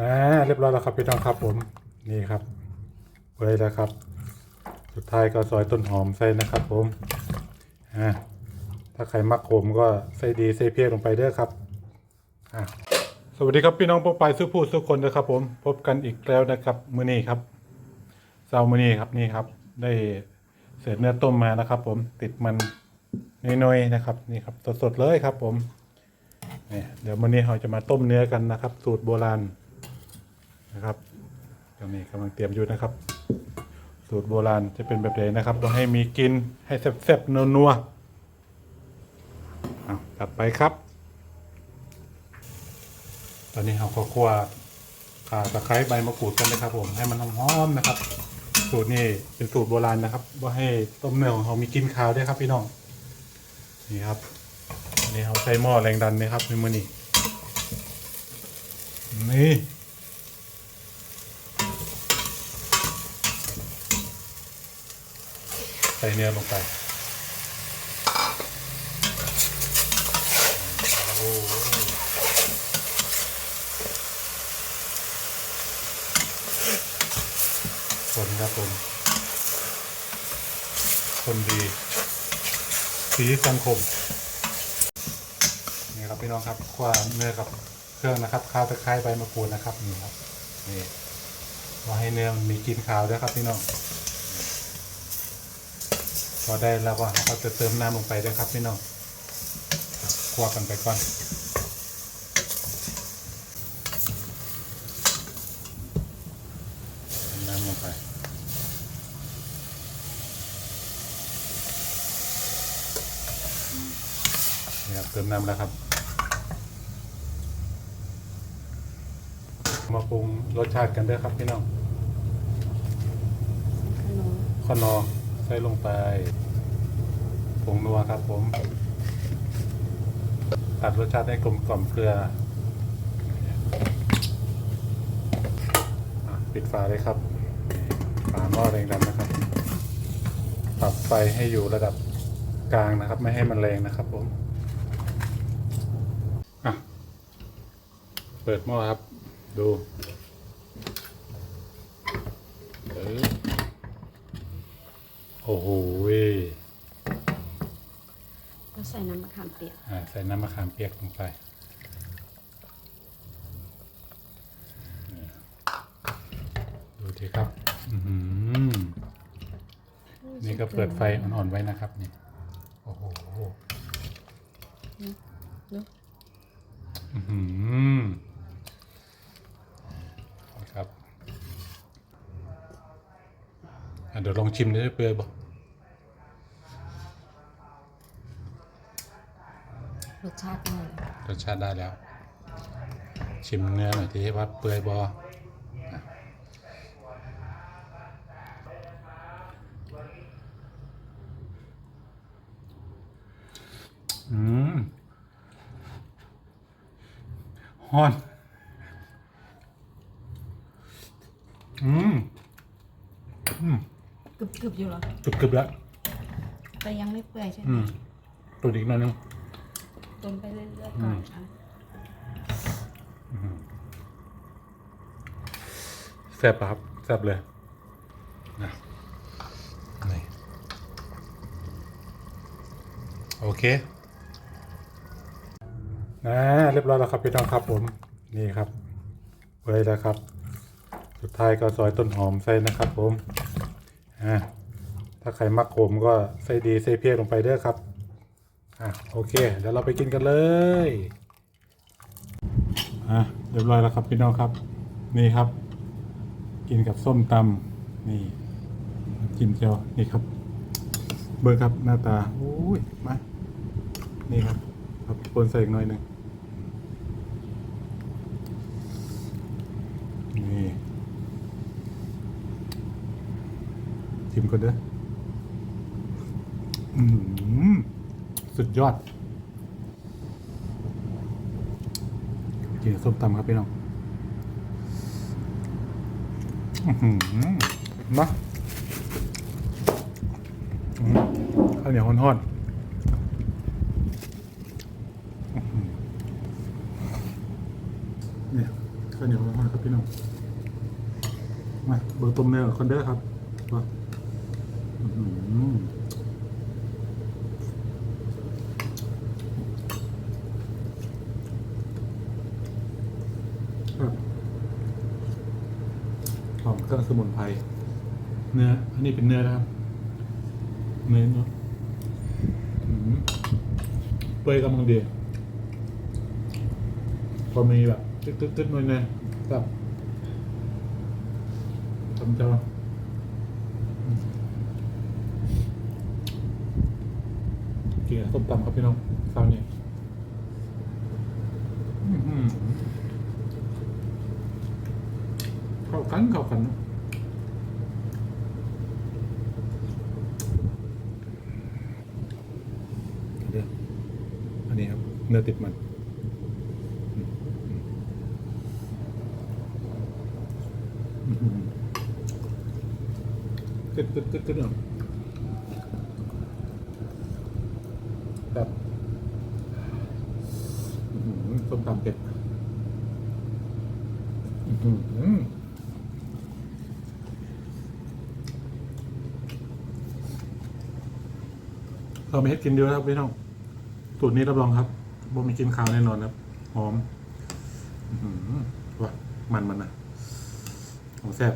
นะเรียบร้อยแล้วครับพี่น้องครับผมนี่ครับเปื่อยแล้วครับ สุดท้ายก็ซอยต้นหอมใส่นะครับ ผมอ่าถ้าใครมักขมก็ใส่ดีใส่เพียลงไปเด้อครับอะสวัสดีครับพี่น้องพวกไปสู้ผู้สู้คนนะครับผมพบกันอีกแล้วนะครับมือนี้ครับเช้ามือนี้ครับนี่ครับ ได้เศษเนื้อต้มมานะครับ ผมติดมันน้อยๆนะครับนี่ครับสดๆเลยครับ ผมเดี๋ยวมื้อนี้เราจะมาต้มเนื้อกันนะครับ สูตรโบราณ นะครับตอนนี้กำลังเตรียมอยู่นะครับ สูตรโบราณจะเป็นแบบไหนนะครับว่าให้มีกินให้แซ่บๆนัวๆเอาจัดไปครับ ตอนนี้เราก็คั่วข่าตะไคร้ใบมะกรูดกันนะครับ ผมให้มันหอมๆนะครับ สูตรนี้เป็นสูตรโบราณนะครับ ว่าให้ต้มเนื้อของเรามีกินคาวด้วยครับพี่น้องนี่ครับนี่เขาใช้หม้อแรงดันนะครับในมือนี้นี่ ส่เนื้อลงไปคนครับผมคนดี สีสังคมนี่ครับพี่น้องครับควาเนื้อกับเครื่องนะครับข้าวตะไคร้ใบมะกรูดนะครับนี่ครับนี่ว่าให้เนื้อมันมีกลิ่นขาวด้วยครับพี่น้อง พอได้แล้วก็เราก็จะเติมน้ำลงไปด้วยครับพี่น้องคั่วกันไปก่อนเติมน้ำลงไปนี่ครับเติมน้ำแล้วครับ มาปรุงรสชาติกันด้วยครับพี่น้องขนมข้อนอ ใส่ลงไปผงนัวครับผมตัดรสชาติให้กลมกล่อมเกลือปิดฝาเลยครับ ฝาหม้อแรงดันนะครับ ปรับไฟให้อยู่ระดับกลางนะครับ ไม่ให้มันแรงนะครับผมเปิดหม้อครับ ดูเออ โอ้โหเว้ยก็ใส่น้ำมะขามเปียกอ่าใส่น้ำมะขามเปียกลงไปดูทีครับอือหือนี่ก็เปิดไฟอ่อนๆไว้นะครับนี่โอ้โหเนอะอือหือครับอะ เดี๋ยวลองชิมได้เปลือยบอกรสชาติได้เลยรสชาติได้แล้ว ชิมเนื้อหน่อยทีว่าเปื่อยบออะอืมฮอน อืม อืม กรึบกรึบๆอยู่เหรอกรึบๆแล้วแต่ยังไม่เปื่อยใช่ไหมอืมตัวอีกหน่อยนึงต้มไปเรื่อยๆก่อนอะแซ่บปะครับแซ่บเลยนะนี่โอเคนะเรียบร้อยแล้วครับพี่น้องครับผมนี่ครับเปื่อยแล้วครับ สุดท้ายก็ซอยต้นหอมใส่นะครับผม อ่าถ้าใครมักขมก็ใส่ดีใส่เพียลงไปเด้อครับอะโอเค เดี๋ยวเราไปกินกันเลยอะเรียบร้อยแล้วครับพี่น้องครับ นี่ครับ กินกับส้มตำนี่จิ้มเจียวนี่ครับ เบอร์ครับหน้าตาโอ้ยมานี่ครับครับปนใส่อีกหน่อยหนึ่งนี่ ชิมก่อนเด้ออืมสุดยอดกินกับส้มตำครับพี่น้องอื้อหือมาอื้อข้าวเหนียวห้อนๆอื้อหือเนี่ยข้าวเหนียวมากครับพี่น้องมาเบอร์ต้มเนื้อคอนเดอร์ครับว่า หือครับหอมเครื่องสมุนไพร เนื้อ อันนี้เป็นเนื้อนะครับ เนื้อเนาะอื้อหือเปื่อยกำลังดีพอมีแบบตึ๊ดตึ๊ดตึ๊ดหน่อยนึงแบบทำเจ้า เกี่ยวส้มตำครับพี่น้องครานี้เข้ากันเข้ากันนะอันนี้ครับเนื้อติดมันกึดกึดกึดกึดอะ แบบส้มตำเผ็ดเราไม่ให้กินเดียอะครับพี่น้องสูตรนี้รับรองครับบ่มีกินข้าวแน่นอนครับ หอมว่ะมันมันนะของแซ่บ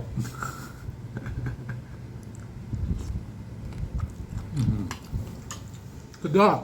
สุดยอด